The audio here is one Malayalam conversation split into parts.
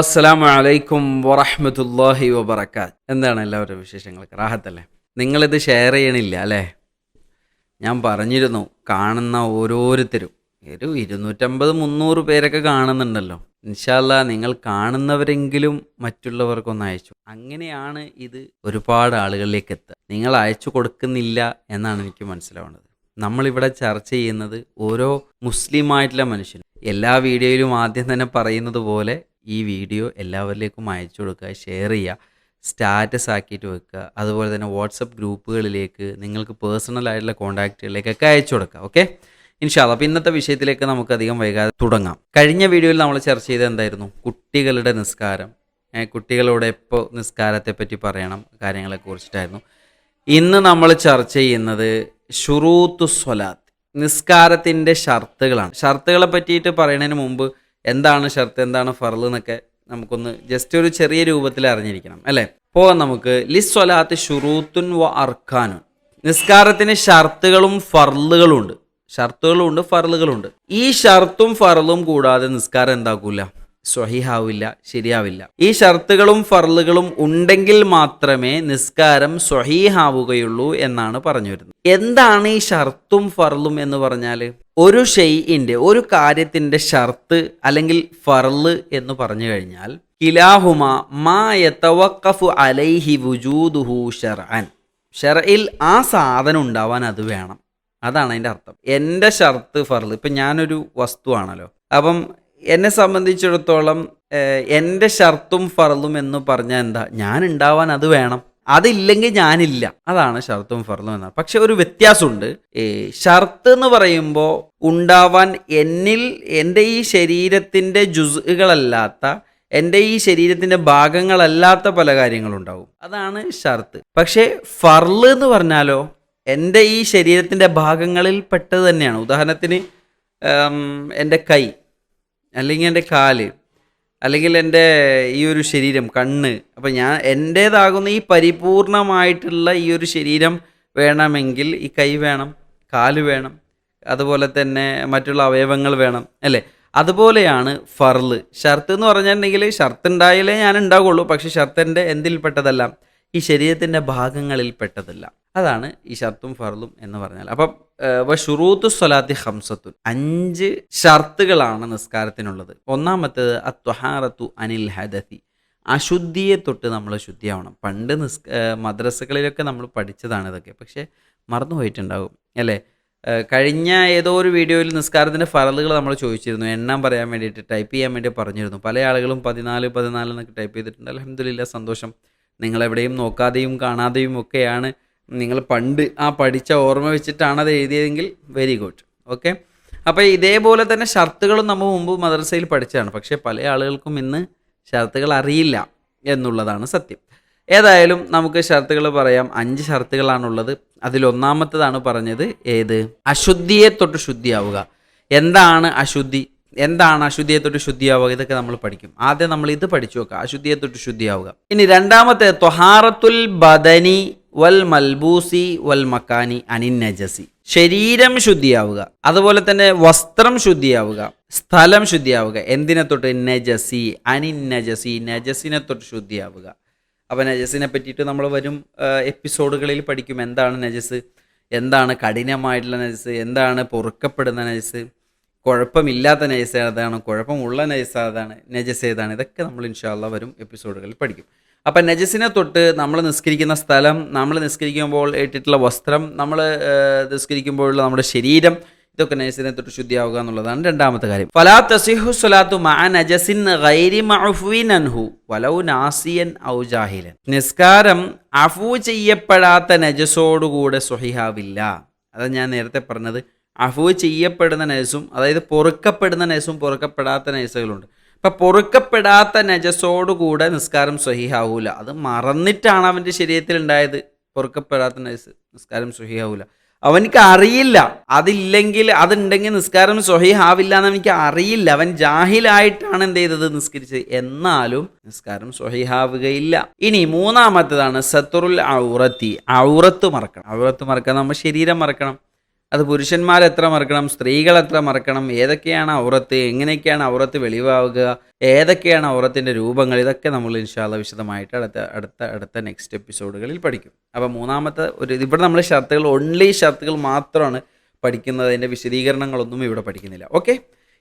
അസ്സലാമു അലൈക്കും വറഹ്മത്തുള്ളാഹി വബറകാത്ത്. എന്താണ് എല്ലാവരുടെ വിശേഷങ്ങൾ റാഹത്തല്ലേ? നിങ്ങളിത് ഷെയർ ചെയ്യണില്ല അല്ലേ? ഞാൻ പറഞ്ഞിരുന്നു കാണുന്ന ഓരോരുത്തരും ഒരു ഇരുന്നൂറ്റമ്പത് മുന്നൂറ് പേരൊക്കെ കാണുന്നുണ്ടല്ലോ. ഇൻഷാല്ല നിങ്ങൾ കാണുന്നവരെങ്കിലും മറ്റുള്ളവർക്കൊന്ന് അയച്ചു. അങ്ങനെയാണ് ഇത് ഒരുപാട് ആളുകളിലേക്ക് എത്തുക. നിങ്ങൾ അയച്ചു കൊടുക്കുന്നില്ല എന്നാണ് എനിക്ക് മനസ്സിലാവുന്നത്. നമ്മളിവിടെ ചർച്ച ചെയ്യുന്നത് ഓരോ മുസ്ലിമായിട്ടുള്ള മനുഷ്യനും. എല്ലാ വീഡിയോയിലും ആദ്യം തന്നെ പറയുന്നത് പോലെ ഈ വീഡിയോ എല്ലാവരിലേക്കും അയച്ചു കൊടുക്കുക ഷെയർ ചെയ്യുക സ്റ്റാറ്റസ് ആക്കിയിട്ട് വെക്കുക. അതുപോലെ തന്നെ വാട്സപ്പ് ഗ്രൂപ്പുകളിലേക്ക് നിങ്ങൾക്ക് പേഴ്സണൽ ആയിട്ടുള്ള കോൺടാക്റ്റുകളിലേക്കൊക്കെ അയച്ചു കൊടുക്കുക ഓക്കെ ഇൻഷാല്ല അപ്പോൾ ഇന്നത്തെ വിഷയത്തിലേക്ക് നമുക്ക് അധികം വൈകാതെ തുടങ്ങാം. കഴിഞ്ഞ വീഡിയോയിൽ നമ്മൾ ചർച്ച ചെയ്തത് എന്തായിരുന്നു? കുട്ടികളുടെ നിസ്കാരം. കുട്ടികളോട് എപ്പോൾ നിസ്കാരത്തെപ്പറ്റി പറയണം കാര്യങ്ങളെ കുറിച്ചിട്ടായിരുന്നു. ഇന്ന് നമ്മൾ ചർച്ച ചെയ്യുന്നത് ഷുറൂത്തു സ്വലാത്ത് നിസ്കാരത്തിന്റെ ഷർത്തുകളാണ്. ഷർത്തുകളെ പറ്റിയിട്ട് പറയുന്നതിന് മുമ്പ് എന്താണ് ഷർത്ത് എന്താണ് ഫറൽ എന്നൊക്കെ നമുക്കൊന്ന് ജസ്റ്റ് ഒരു ചെറിയ രൂപത്തിൽ അറിഞ്ഞിരിക്കണം അല്ലേ? പോകാം നമുക്ക്. ലിസ്വലാത്ത് സ്വലാത്ത് ഷുറൂത്തുൻ വ അർഖാനുൻ നിസ്കാരത്തിന് ഷർത്തുകളും ഫർലുകളും ഉണ്ട് ഷർത്തുകളും ഉണ്ട് ഫറലുകളും ഉണ്ട് ഈ ഷർത്തും ഫർളും കൂടാതെ നിസ്കാരം എന്താക്കൂല? സ്വഹിഹാവില്ല ശരിയാവില്ല. ഈ ഷർത്തുകളും ഫർളുകളും ഉണ്ടെങ്കിൽ മാത്രമേ നിസ്കാരം സ്വഹീഹാവുകയുള്ളൂ എന്നാണ് പറഞ്ഞു വരുന്നത് എന്താണ് ഈ ഷർത്തും ഫർളും എന്ന് പറഞ്ഞാൽ ഒരു ഷെയ്യിന്റെ ഒരു കാര്യത്തിന്റെ ഷർത്ത് അല്ലെങ്കിൽ ഫർൾ എന്ന് പറഞ്ഞു കഴിഞ്ഞാൽ കിലാഹുമ മാ അലൈഹി വുജൂദുഹു ഷർഅൻ. ഷർഇൽ ആ സാധനം ഉണ്ടാവാൻ അത് വേണം. അതാണ് അതിന്റെ അർത്ഥം. എന്റെ ഷർത്ത് ഫർൾ. ഇപ്പം ഞാനൊരു വസ്തുവാണല്ലോ. അപ്പം എന്നെ സംബന്ധിച്ചിടത്തോളം എന്റെ ഷർത്തും ഫർളും എന്ന് പറഞ്ഞാൽ എന്താ? ഞാൻ ഉണ്ടാവാൻ അത് വേണം. അതില്ലെങ്കിൽ ഞാനില്ല. അതാണ് ഷർത്തും ഫർളും എന്നാൽ പക്ഷെ ഒരു വ്യത്യാസമുണ്ട്. ഷർത്ത് എന്ന് പറയുമ്പോൾ ഉണ്ടാവാൻ എന്നിൽ എന്റെ ഈ ശരീരത്തിന്റെ ജുസുകളല്ലാത്ത എന്റെ ഈ ശരീരത്തിന്റെ ഭാഗങ്ങളല്ലാത്ത പല കാര്യങ്ങളുണ്ടാവും. അതാണ് ഷർത്ത്. പക്ഷേ ഫർൾ എന്ന് പറഞ്ഞാലോ എന്റെ ഈ ശരീരത്തിന്റെ ഭാഗങ്ങളിൽ പെട്ടത് തന്നെയാണ്. ഉദാഹരണത്തിന് എന്റെ കൈ അല്ലെങ്കിൽ എന്റെ കാൽ. അല്ലെങ്കിൽ എന്റെ ഈ ഒരു ശരീരം കണ്ണ് അപ്പം ഞാൻ എന്റേതാകുന്ന ഈ പരിപൂർണമായിട്ടുള്ള ഈ ഒരു ശരീരം വേണമെങ്കിൽ ഈ കൈ വേണം കാൽ വേണം അതുപോലെ തന്നെ മറ്റുള്ള അവയവങ്ങൾ വേണം അല്ലേ? അതുപോലെയാണ് ഫർൾ. ഷർത്ത് എന്ന് പറഞ്ഞിട്ടുണ്ടെങ്കിൽ ഷർത്ത് ഉണ്ടായാലേ ഞാൻ ഉണ്ടാവുള്ളൂ പക്ഷെ ഷർത്തിന്റെ എന്തിൽപ്പെട്ടതല്ല. ഈ ശരീരത്തിന്റെ ഭാഗങ്ങളിൽ പെട്ടതല്ല അതാണ് ഈ ഷർത്തും ഫർളും എന്ന് പറഞ്ഞാൽ. അപ്പം ഷുറൂത്തു സ്വലാത്തി ഹംസത്തുൻ അഞ്ച് ഷർത്തുകളാണ് നിസ്കാരത്തിനുള്ളത്. ഒന്നാമത്തേത് അത്വഹാറത്തു അനിൽ ഹദത്തി അശുദ്ധിയെ തൊട്ട് നമ്മൾ ശുദ്ധിയാവണം. പണ്ട് നിസ് മദ്രസകളിലൊക്കെ നമ്മൾ പഠിച്ചതാണ് ഇതൊക്കെ. പക്ഷേ മറന്നു പോയിട്ടുണ്ടാകും അല്ലേ? കഴിഞ്ഞ ഏതോ ഒരു വീഡിയോയിൽ നിസ്കാരത്തിന്റെ ഫറലുകൾ നമ്മൾ ചോദിച്ചിരുന്നു. എണ്ണം പറയാൻ വേണ്ടിയിട്ട് ടൈപ്പ് ചെയ്യാൻ വേണ്ടി പറഞ്ഞിരുന്നു. പല ആളുകളും പതിനാല് പതിനാല് എന്നൊക്കെ ടൈപ്പ് ചെയ്തിട്ടുണ്ട്. അലഹമില്ല സന്തോഷം. നിങ്ങളെവിടെയും നോക്കാതെയും കാണാതെയും ഒക്കെയാണ് നിങ്ങൾ പണ്ട് ആ പഠിച്ച ഓർമ്മ വെച്ചിട്ടാണ് അത് എഴുതിയതെങ്കിൽ വെരി ഗുഡ് ഓക്കെ അപ്പോൾ ഇതേപോലെ തന്നെ ഷർത്തുകളും നമ്മൾ മുമ്പ് മദ്രസയിൽ പഠിച്ചതാണ്. പക്ഷേ പല ആളുകൾക്കും ഇന്ന് ഷർത്തുകൾ അറിയില്ല എന്നുള്ളതാണ് സത്യം. ഏതായാലും നമുക്ക് ഷർത്തുകൾ പറയാം. അഞ്ച് ഷർത്തുകളാണുള്ളത്. അതിലൊന്നാമത്തതാണ് പറഞ്ഞത് ഏത്? അശുദ്ധിയെ തൊട്ട് ശുദ്ധിയാവുക. എന്താണ് അശുദ്ധി? എന്താണ് അശുദ്ധിയെ തൊട്ട് ശുദ്ധിയാവുക? ഇതൊക്കെ നമ്മൾ പഠിക്കും. ആദ്യം നമ്മൾ ഇത് പഠിച്ചു നോക്കുക അശുദ്ധിയെ തൊട്ട് ശുദ്ധിയാവുക. ഇനി രണ്ടാമത്തെ തൊഹാറത്തുൽ ബദനി വൽ മൽബൂസി വൽ മക്കാനി അനിൻ നജസി. ശരീരം ശുദ്ധിയാവുക. അതുപോലെ തന്നെ വസ്ത്രം ശുദ്ധിയാവുക. സ്ഥലം ശുദ്ധിയാവുക. എന്തിനെ തൊട്ട്? നജസി അനിൻ നജസി നജസിനെ തൊട്ട് ശുദ്ധിയാവുക. അപ്പോൾ നജസിനെ പറ്റിയിട്ട് നമ്മൾ വരും എപ്പിസോഡുകളിൽ പഠിക്കും. എന്താണ് നജസ്? എന്താണ് കഠിനമായിട്ടുള്ള നജസ്? എന്താണ് പൊറുക്കപ്പെടുന്ന നജസ്? കുഴപ്പമില്ലാത്ത നജസ് ഏതാണ് കുഴപ്പമുള്ള നജസ് ഏതാണ് നജസ് ഏതാണ് ഇതൊക്കെ നമ്മൾ ഇൻഷാല്ല വരും എപ്പിസോഡുകളിൽ പഠിക്കും. അപ്പം നജസിനെ തൊട്ട് നമ്മൾ നിസ്കരിക്കുന്ന സ്ഥലം നമ്മൾ നിസ്കരിക്കുമ്പോൾ ഇട്ടിട്ടുള്ള വസ്ത്രം നമ്മൾ നിസ്കരിക്കുമ്പോഴുള്ള നമ്മുടെ ശരീരം ഇതൊക്കെ നജസിനെ തൊട്ട് ശുദ്ധിയാവുക എന്നുള്ളതാണ് രണ്ടാമത്തെ കാര്യം. ഫലാ തസിഹു സ്വലാത്തു മാ നജസിൻ ഗൈരി മഅഫുവിൻ അൻഹു വലൗ നാസിയൻ ഔ നിസ്കാരം അഫു ചെയ്യപ്പെടാത്ത നജസോടുകൂടെ സ്വഹിഹാവില്ല. അതാ ഞാൻ നേരത്തെ പറഞ്ഞത്. അഫു ചെയ്യപ്പെടുന്ന നജസും അതായത് പൊറുക്കപ്പെടുന്ന നജസും പൊറുക്കപ്പെടാത്ത നജസുകളുണ്ട് ഇപ്പം പൊറുക്കപ്പെടാത്ത നജസോടുകൂടെ നിസ്കാരം സ്വഹിയാവൂല അത് മറന്നിട്ടാണ് അവന്റെ ശരീരത്തിൽ ഉണ്ടായത് പൊറുക്കപ്പെടാത്ത നജസ് നിസ്കാരം സ്വഹിയാവൂല അവനിക്ക് അറിയില്ല. അതില്ലെങ്കിൽ അതുണ്ടെങ്കിൽ നിസ്കാരം സ്വഹിഹാവില്ല എന്ന് എനിക്ക് അറിയില്ല. അവൻ ജാഹിലായിട്ടാണ് എന്ത് ചെയ്തത്? നിസ്കരിച്ചത്. എന്നാലും നിസ്കാരം സ്വഹിഹാവുകയില്ല. ഇനി മൂന്നാമത്തേതാണ് സത്തുറുൽ ഔറത്തി. ഔറത്ത് മറക്കണം. ഔറത്ത് മറക്കണം നമ്മൾ ശരീരം മറക്കണം. അത് പുരുഷന്മാർ എത്ര മറക്കണം സ്ത്രീകൾ എത്ര മറക്കണം ഏതൊക്കെയാണ് ഔറത്ത് എങ്ങനെയൊക്കെയാണ് ഔറത്ത് വെളിവാകുക ഏതൊക്കെയാണ് ഔറത്തിന്റെ രൂപങ്ങൾ ഇതൊക്കെ നമ്മൾ ഇൻഷാല്ല വിശദമായിട്ട് അടുത്ത അടുത്ത അടുത്ത നെക്സ്റ്റ് എപ്പിസോഡുകളിൽ പഠിക്കും. അപ്പോൾ മൂന്നാമത്തെ ഒരു ഇവിടെ നമ്മൾ ഷർത്തുകൾ ഓൺലി ഷർത്തുകൾ മാത്രമാണ് പഠിക്കുന്നത് അതിന്റെ വിശദീകരണങ്ങളൊന്നും ഇവിടെ പഠിക്കുന്നില്ല. ഓക്കെ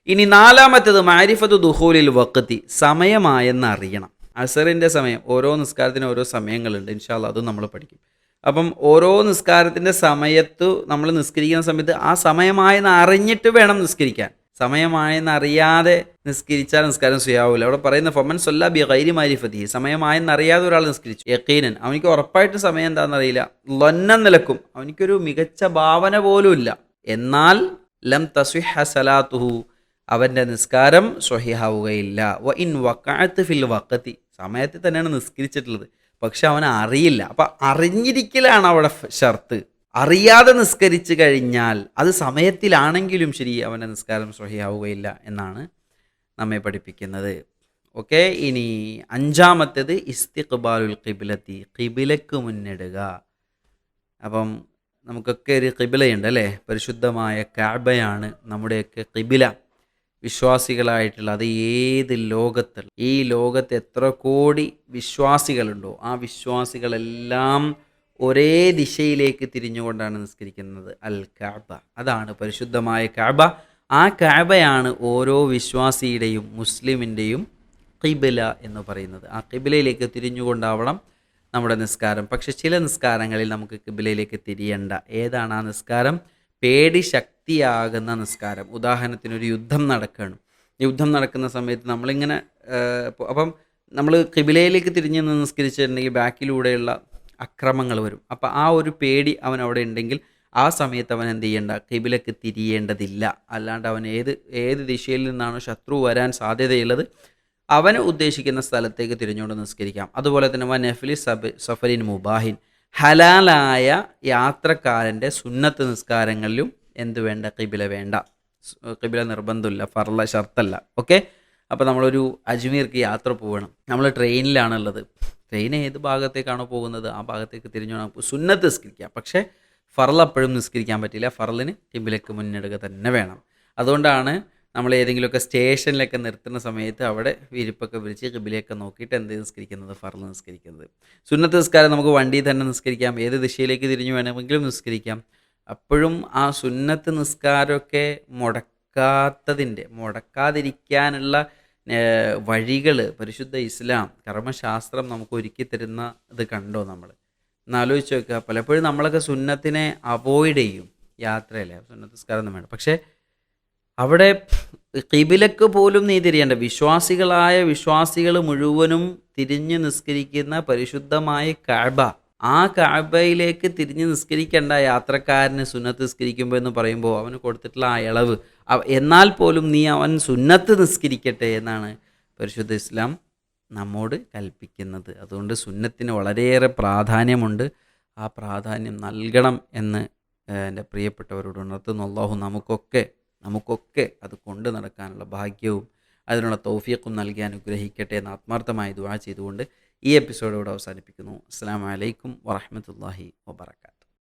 ഇനി നാലാമത്തേത് മാരിഫത്ത് ദുഹൂലിൽ വക്കത്തി സമയമായെന്ന് അറിയണം. അസറിന്റെ സമയം ഓരോ നിസ്കാരത്തിനും ഓരോ സമയങ്ങളുണ്ട് ഇൻഷാല്ല അതും നമ്മൾ പഠിക്കും. അപ്പം ഓരോ നിസ്കാരത്തിന്റെ സമയത്തു നമ്മൾ നിസ്കരിക്കുന്ന സമയത്ത് ആ സമയമായെന്ന് അറിഞ്ഞിട്ട് വേണം നിസ്കരിക്കാൻ. സമയമായെന്ന് അറിയാതെ നിസ്കരിച്ചാൽ നിസ്കാരം ചെയ്യാവില്ല അവിടെ പറയുന്ന ഫൊമൻ സൊല്ല ബി ഗൈരി മാരിഫതി സമയമായെന്ന് അറിയാതെ ഒരാൾ നിസ്കരിച്ചു. യക്കീനൻ അവനിക്ക് ഉറപ്പായിട്ട് സമയം എന്താണെന്ന് അറിയില്ല. ലൊന്നം നിലക്കും. അവനിക്കൊരു മികച്ച ഭാവന പോലും ഇല്ല. എന്നാൽ ലം തസ്വിഹ സലാത്തുഹു. അവന്റെ നിസ്കാരം സ്വഹിഹാവുകയില്ല. വ ഇൻ വക്കാത്ത് ഫിൽ വക്കത്തി സമയത്തിൽ തന്നെയാണ് നിസ്കരിച്ചിട്ടുള്ളത്. പക്ഷെ അവൻ അറിയില്ല. അപ്പം അറിഞ്ഞിരിക്കലാണ് അവിടെ ഷർത്ത്. അറിയാതെ നിസ്കരിച്ചു കഴിഞ്ഞാൽ അത് സമയത്തിലാണെങ്കിലും ശരി അവന്റെ നിസ്കാരം സ്വഹിയാവുകയില്ല എന്നാണ് നമ്മെ പഠിപ്പിക്കുന്നത്. ഓക്കെ ഇനി അഞ്ചാമത്തേത് ഇസ്തിഖ്ബാലുൽ ഖിബിലത്തി ഖിബിലക്ക് മുന്നിടുക. അപ്പം നമുക്കൊക്കെ ഒരു കിബിലയുണ്ട് അല്ലേ? പരിശുദ്ധമായ കാബയാണ് നമ്മുടെയൊക്കെ ഖിബില. വിശ്വാസികളായിട്ടുള്ള അത് ഏത് ലോകത്തിൽ ഈ ലോകത്ത് എത്ര കോടി വിശ്വാസികളുണ്ടോ ആ വിശ്വാസികളെല്ലാം ഒരേ ദിശയിലേക്ക് തിരിഞ്ഞുകൊണ്ടാണ് നിസ്കരിക്കുന്നത്. അൽ കാബ അതാണ് പരിശുദ്ധമായ കാബ. ആ കാബയാണ് ഓരോ വിശ്വാസിയുടെയും മുസ്ലിമിന്റെയും കിബില എന്ന് പറയുന്നത്. ആ കിബിലയിലേക്ക് തിരിഞ്ഞുകൊണ്ടാവണം നമ്മുടെ നിസ്കാരം. പക്ഷെ ചില നിസ്കാരങ്ങളിൽ നമുക്ക് കിബിലയിലേക്ക് തിരിയണ്ട. ഏതാണ് ആ നിസ്കാരം? പേടി ശക്തിയാകുന്ന നിസ്കാരം. ഉദാഹരണത്തിന് ഒരു യുദ്ധം നടക്കുകയാണ് യുദ്ധം നടക്കുന്ന സമയത്ത് നമ്മളിങ്ങനെ അപ്പം നമ്മൾ കിബിലയിലേക്ക് തിരിഞ്ഞ് നിന്ന് നിസ്കരിച്ചിട്ടുണ്ടെങ്കിൽ ബാക്കിലൂടെയുള്ള അക്രമങ്ങൾ വരും. അപ്പോൾ ആ ഒരു പേടി അവൻ അവിടെ ഉണ്ടെങ്കിൽ ആ സമയത്ത് അവൻ എന്ത് ചെയ്യേണ്ട? കിബിലക്ക് തിരിയേണ്ടതില്ല. അല്ലാണ്ട് അവൻ ഏത് ഏത് ദിശയിൽ നിന്നാണോ ശത്രു വരാൻ സാധ്യതയുള്ളത് അവന് ഉദ്ദേശിക്കുന്ന സ്ഥലത്തേക്ക് തിരിഞ്ഞുകൊണ്ട് നിസ്കരിക്കാം. അതുപോലെ തന്നെ വ നഫ്ലി സബ് സഫരിൻ മുബാഹിൻ. ഹലാലായ യാത്രക്കാരന്റെ സുന്നത്ത് നിസ്കാരങ്ങളിലും എന്ത് വേണ്ട? കിബില വേണ്ട. കിബില നിർബന്ധമില്ല. ഫർല ഷർത്തല്ല. ഓക്കെ? അപ്പോൾ നമ്മളൊരു അജ്മീർക്ക് യാത്ര പോകണം നമ്മൾ ട്രെയിനിലാണുള്ളത്. ട്രെയിൻ ഏത് ഭാഗത്തേക്കാണോ പോകുന്നത്? ആ ഭാഗത്തേക്ക് തിരിഞ്ഞു സുന്നത്ത് നിസ്കരിക്കാം. പക്ഷേ ഫറൽ അപ്പോഴും നിസ്കരിക്കാൻ പറ്റില്ല. ഫറലിന് കിബിലക്ക് മുന്നിടുക തന്നെ വേണം. അതുകൊണ്ടാണ് നമ്മൾ ഏതെങ്കിലുമൊക്കെ സ്റ്റേഷനിലൊക്കെ നിർത്തുന്ന സമയത്ത് അവിടെ വിരിപ്പൊക്കെ വിരിച്ച് കിബിലയൊക്കെ നോക്കിയിട്ട് എന്ത് നിസ്കരിക്കുന്നത്? ഫറൽ നിസ്കരിക്കുന്നത്. സുന്നത്ത് നിസ്കാരം നമുക്ക് വണ്ടിയിൽ തന്നെ നിസ്കരിക്കാം. ഏത് ദിശയിലേക്ക് തിരിഞ്ഞു വേണമെങ്കിലും നിസ്കരിക്കാം. അപ്പോഴും ആ സുന്നത്ത് നിസ്കാരമൊക്കെ മുടക്കാത്തതിന്റെ മുടക്കാതിരിക്കാനുള്ള വഴികൾ പരിശുദ്ധ ഇസ്ലാം കർമ്മശാസ്ത്രം നമുക്ക് ഒരുക്കി തരുന്ന ഇത് കണ്ടോ നമ്മൾ എന്നാലോചിച്ച് നോക്കുക. പലപ്പോഴും നമ്മളൊക്കെ സുന്നത്തിനെ അവോയ്ഡ് ചെയ്യും യാത്രയല്ലേ സുന്നത്ത് നിസ്കാരം ഒന്നും വേണം പക്ഷേ അവിടെ കിബിലക്ക് പോലും നീ തിരിയേണ്ട വിശ്വാസികളായ വിശ്വാസികൾ മുഴുവനും തിരിഞ്ഞ് നിസ്കരിക്കുന്ന പരിശുദ്ധമായ കാബ ആ കാബയിലേക്ക് തിരിഞ്ഞ് നിസ്കരിക്കേണ്ട യാത്രക്കാരന് സുന്നത്ത് നിസ്കരിക്കുമ്പോൾ എന്ന് പറയുമ്പോൾ അവന് കൊടുത്തിട്ടുള്ള ആ ഇളവ്. എന്നാൽ പോലും നീ അവൻ സുന്നത്ത് നിസ്കരിക്കട്ടെ എന്നാണ് പരിശുദ്ധ ഇസ്ലാം നമ്മോട് കൽപ്പിക്കുന്നത്. അതുകൊണ്ട് സുന്നത്തിന് വളരെയേറെ പ്രാധാന്യമുണ്ട്. ആ പ്രാധാന്യം നൽകണം എന്ന് എന്റെ പ്രിയപ്പെട്ടവരോട് ഉണർത്തുന്നു. അള്ളാഹു നമുക്കൊക്കെ നമുക്കൊക്കെ അത് കൊണ്ട് നടക്കാനുള്ള ഭാഗ്യവും അതിനുള്ള തൗഫീഖും നൽകി അനുഗ്രഹിക്കട്ടെ എന്ന് ആത്മാർത്ഥമായി ദുവാ ചെയ്തുകൊണ്ട് ഈ എപ്പിസോഡ് ഇവിടെ അവസാനിപ്പിക്കുന്നു. അസ്സാം വലൈക്കും വറഹമത്തല്ലാഹി വബർക്കാത്തു